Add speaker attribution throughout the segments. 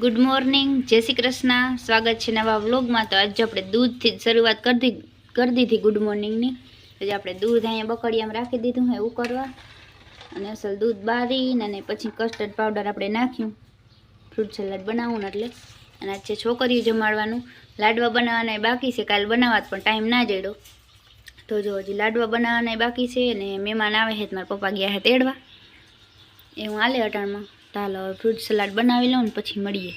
Speaker 1: Good morning, જય શ્રી કૃષ્ણ. સ્વાગત છે નવા વ્લોગમાં. તો આજે આપણે દૂધથી જ શરૂઆત કરી કરી દીધી ગુડ મોર્નિંગની. આજે આપણે દૂધ અહીંયા બકડિયામાં રાખી દીધું હે ઉકળવા. અને અસલ દૂધ બારીને અને પછી કસ્ટર્ડ પાવડર આપણે નાખ્યું. ફ્રૂટ સલાડ બનાવવું એટલે. અને આજે છોકરીઓ જમાડવાનું. લાડવા બનાવવાના બાકી છે. કાલ બનાવવા પણ ટાઈમ ના જડ્યો. તો જો હજી લાડવા બનાવવાના બાકી છે. અને મહેમાન આવે છે. મારા પપ્પા ગયા છે તેડવા. એ હું હાલે અટાણમાં. હાલો હવે ફ્રૂટ સલાડ બનાવી લઉં ને પછી મળીએ.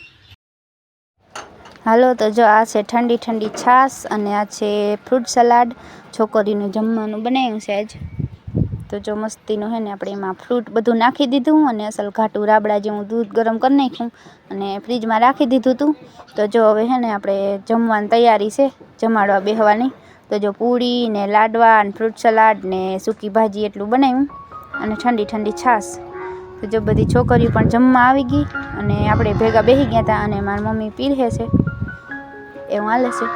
Speaker 1: હાલો, તો જો આ છે ઠંડી ઠંડી છાશ અને આ છે ફ્રૂટ સલાડ છોકરીનું જમવાનું બનાવ્યું છે આજ. તો જો મસ્તીનું છે ને આપણે એમાં ફ્રૂટ બધું નાખી દીધું અને અસલ ઘાટું રાબડા જેવું દૂધ ગરમ કરી નાખ્યું અને ફ્રીજમાં રાખી દીધું હતું તો જો હવે છે ને આપણે જમવાની તૈયારી છે, જમાડવા બેહવાની. તો જો પૂરી ને લાડવા ને ફ્રૂટ સલાડ ને સૂકી ભાજી એટલું બનાવ્યું અને ઠંડી ઠંડી છાશ. તો જો બધી છોકરીઓ પણ જમવા આવી ગઈ અને આપણે ભેગા બેસી ગયા હતા અને મારી મમ્મી પીરહે છે. એવું હાલે છે.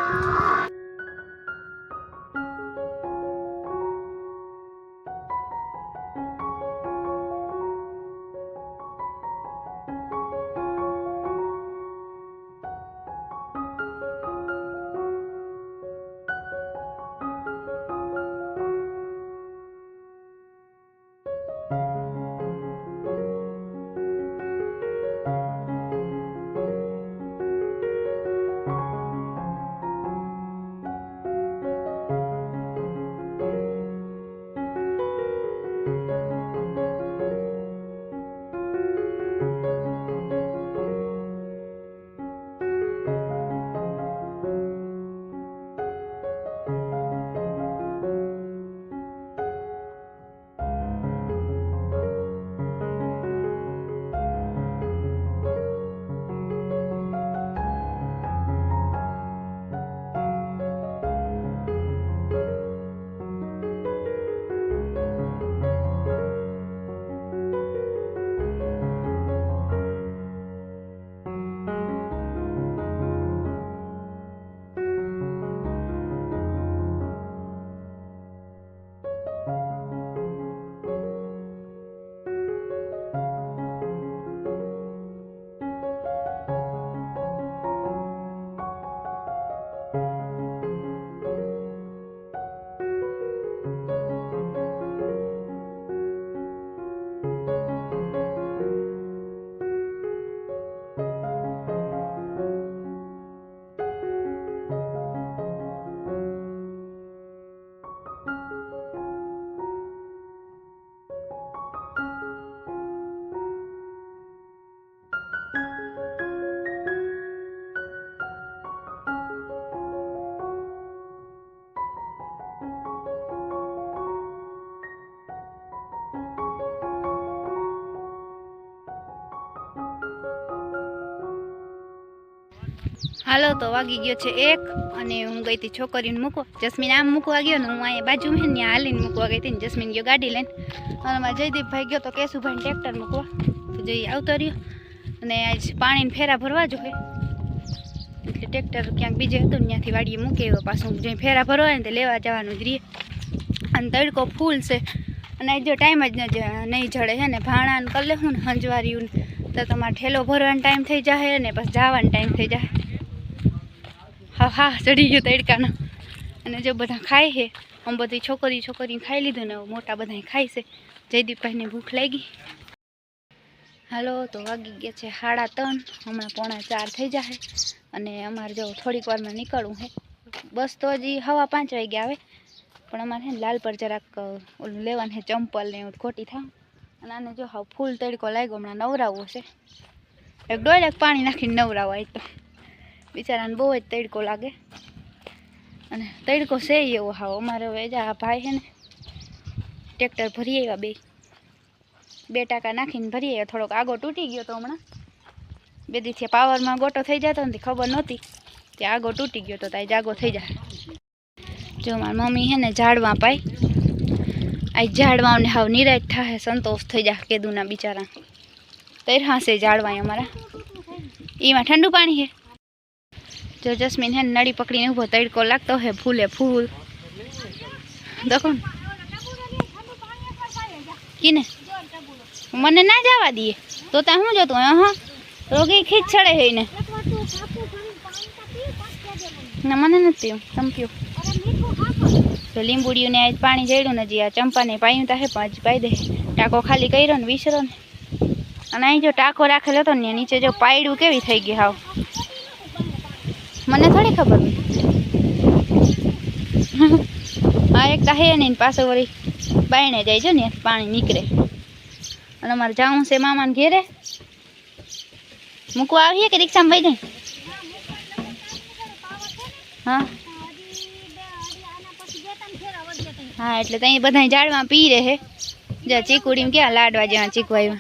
Speaker 1: હાલો, તો વાગી ગયો છે એક અને હું ગઈ હતી છોકરીને મૂકો જસ્મીન આમ મૂકવા ગયો ને હું અહીંયા બાજુમાં હે ત્યાં હાલીને મૂકવા ગઈ હતી ને જસ્મીન ગયો ગાડી લઈને. અને મારા જયદીપભાઈ ગયો તો કેશુભાઈને ટ્રેક્ટર મૂકવા. તો જઈ આવતો રહ્યો. અને આજ પાણીને ફેરા ભરવા જોઈએ એટલે ટ્રેક્ટર ક્યાંક બીજે હતું ને ત્યાંથી વાડીએ મૂકી આવ્યો પાછું. જે ફેરા ભરવા ને તે લેવા જવાનું જ રહીએ. અને તડકો ફૂલ છે. અને જો ટાઈમ જ ન નહીં જડે છે ને. ભાણાને કરી લેવું ને હંજવાર્યું તો તમારે ઠેલો ભરવાનો ટાઈમ થઈ જાય ને પછી જવાનો ટાઈમ થઈ જાય હા હા ચડી ગયો તડકાનો. અને જો બધા ખાય છે, આમ બધી છોકરી છોકરી ખાઈ લીધું ને મોટા બધા ખાય છે. જયદીપભાઈને ભૂખ લાગી. હાલો, તો વાગી ગયા છે સાડા ત્રણ. હમણાં પોણા ચાર થઈ જશે અને અમારે જો થોડીક વારમાં નીકળવું છે. બસ તો હજી હવા પાંચ વાગ્યા આવે. પણ અમારે લાલ પર જરાક ઓલું લેવાનું છે ચંપલ ને એવું ખોટી થાવ. અને આને જો હા ફૂલ તડકો લાગ્યો, હમણાં નવરાવવો છે. એક ડોયલેક પાણી નાખીને નવરાવો તો. બિચારાને બહુ જ તડકો લાગે. અને તડકો છે એવો હાવ. અમારે હવે આ ભાઈ છે ને ટ્રેક્ટર ભરી આવ્યા બે. બે ટાંકા નાખીને ભરી આવ્યા. થોડોક આગો તૂટી ગયો તો હમણાં. બે દીથી પાવરમાં ગોટો થઈ જતો ને ખબર નહોતી. તે આગો તૂટી ગયો તો ત્યાં જાગો થઈ જાય જો મારી મમ્મી છે ને ઝાડવા પાય. આ ઝાડવાઓને હાવ નિરાશ થાય સંતોષ થઈ જાય કેદુના બિચારા. તૈરા છે ઝાડવા અમારા. એમાં ઠંડુ પાણી છે જો જસ્મીન હે ને નળી પકડીને ઊભો તડકો લાગતો હે, ફૂલે ફૂલ. દેખો ને. કીને. મને ના જવા દઈએ. તો ત્યાં શું જોતું? હા રોગી ખીચ ચડે હે ને ના, મને નથી પીવું તમે પીવો તો લીંબુડીઓને આજ પાણી જડ્યું ને હજી આ ચંપાને પાયું તા હે, પણ હજી પાઈ દે. ટાંકો ખાલી કર્યો ને વિસરો ને. અને અહીં જો ટાંકો રાખેલો હતો ને નીચે જો પાયડું કેવી થઈ ગઈ હાવ. મને થોડી ખબર હા એક હે નહીં ને પાછો વળી બાયણે જાય છે ને પાણી નીકળે. અને અમારે જાવું છે મામાને ઘેરે. મૂકવા આવીએ કે રિક્ષામાં ભાઈ જાય? હા. હા, એટલે ત્યાં બધા ઝાડમાં પી રહે જ્યાં ચીકુડીમાં ક્યાં લાડવા જ્યાં ચીકવાયું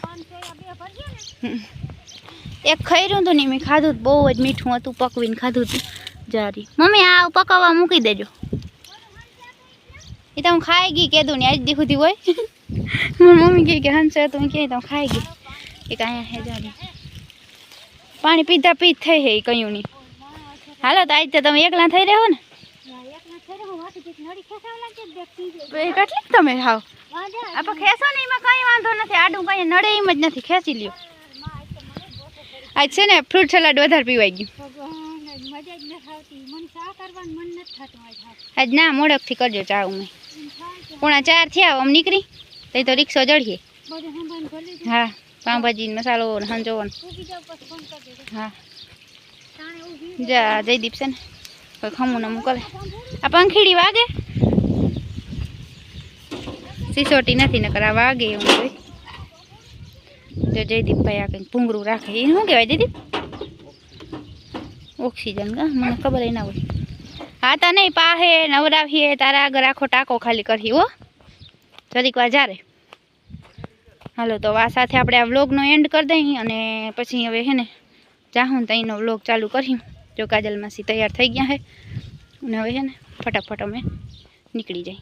Speaker 1: એક ખૈરું હતું ને મેં ખાધું બહુ જ મીઠું હતું, પકવીને ખાધું હતું. જારી. મમ્મી, આ પકવવા મૂકી દેજો. એ તો હું ખાઈ ગઈ કીધું ને, આજ દી હોય. મારી મમ્મી કહે કે હંસે તું ક્યાંય તો ખાઈ ગઈ. એક અહીંયા હે જારી. પાણી પીધા પીત થઈ હે કયું નહીં હાલો તો આજ તમે એકલા થઈ રહ્યો ને. એ કેટલીક તમે હાવ આપણે ખેંચો ને એમાં કંઈ વાંધો નથી. આડું કઈ નડે એમ જ નથી. ખેંચી લ્યો. આજ છે ને ફ્રૂટ સલાડ વધારે પીવાઈ ગયું. આજ ના મોડકથી કરજો ચા અમે પોણા ચાર થયા આમ નીકળી. તઈ તો રિક્ષો જડીએ હા પાઉંભાજી ને મસાલો ને હા. જા જયદીપ છે ને. ખમું નમું કરે. આ પંખીડી વાગે? સિસોટી નથી, નકર આ વાગે એવું હોય. જો જયદીપભાઈ આ કંઈક ભૂંગળું રાખે. એ શું કહેવાય જયદીપ? ઓક્સિજન કા? મને ખબર એના હોય. હા, તા નહીં, પાહે નવરાવીએ, તારા આગળ આખો ટાંકો ખાલી કરી હો. જરીક વાર જારે. હાલો, તો આ સાથે આપણે આ વ્લોગનો એન્ડ કરી દઈએ અને પછી હવે હે ને, જાહું ને અહીંનો વ્લોગ ચાલુ કર્યું જો કાજલ માસી તૈયાર થઈ ગયા હે અને હવે છે ને ફટાફટ અમે નીકળી જાય.